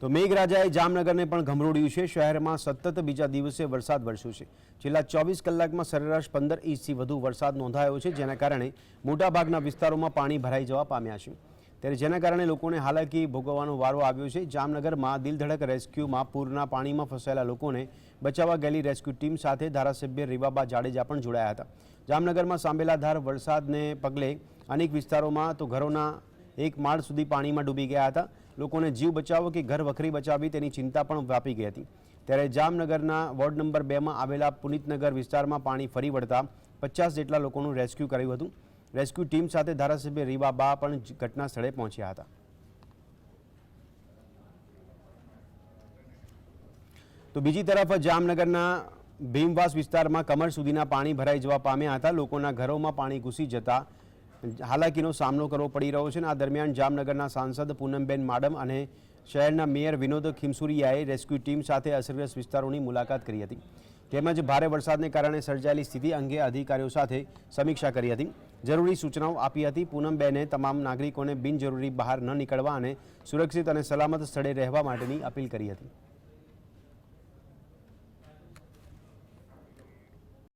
તો મેઘરાજાએ જામનગરને પણ ગમરોડ્યું છે. શહેરમાં સતત બીજા દિવસે વરસાદ વરસ્યો છે. છેલ્લા ચોવીસ કલાકમાં સરેરાશ પંદર ઇંચથી વધુ વરસાદ નોંધાયો છે, જેના કારણે મોટાભાગના વિસ્તારોમાં પાણી ભરાઈ જવા પામ્યા છે. ત્યારે જેના કારણે લોકોને હાલાકી ભોગવવાનો વારો આવ્યો છે. જામનગરમાં દિલધડક રેસ્ક્યુમાં પૂરના પાણીમાં ફસાયેલા લોકોને બચાવવા ગયેલી રેસ્ક્યુ ટીમ સાથે ધારાસભ્ય રીવાબા જાડેજા પણ જોડાયા હતા. જામનગરમાં સાંભેલાધાર વરસાદને પગલે અનેક વિસ્તારોમાં તો ઘરોના એક માળ સુધી પાણીમાં ડૂબી ગયા હતા. લોકોને જીવ બચાવો કે ઘર વખરી બચાવી તેની ચિંતા પણ વ્યાપી ગઈ હતી. ત્યારે જામનગરના વોર્ડ નંબર બેમાં આવેલા પુનિતનગર વિસ્તારમાં પાણી ફરી વળતા પચાસ જેટલા લોકોનું રેસ્ક્યુ કર્યું હતું. રેસ્ક્યુ ટીમ સાથે ધારાસભ્ય રીવાબા પણ ઘટના સ્થળે પહોંચ્યા હતા. તો બીજી તરફ જામનગરના ભીમવાસ વિસ્તારમાં કમર સુધીના પાણી ભરાઈ જવા પામ્યા હતા. લોકોના ઘરોમાં પાણી ઘૂસી જતા હાલાકીનો સામનો કરવો પડી રહ્યો છે અને આ દરમિયાન જામનગરના સાંસદ પૂનમબેન માડમ અને શહેરના મેયર વિનોદ ખીમસુરિયાએ રેસ્ક્યુ ટીમ સાથે અસરગ્રસ્ત વિસ્તારોની મુલાકાત કરી હતી. તેમજ ભારે વરસાદને કારણે સર્જાયેલી સ્થિતિ અંગે અધિકારીઓ સાથે સમીક્ષા કરી હતી. જરૂરી સૂચનાઓ આપી હતી પૂનમબેને તમામ નાગરિકોને બિનજરૂરી બહાર ન નીકળવા અને સુરક્ષિત અને સલામત સ્થળે રહેવા માટેની અપીલ કરી હતી.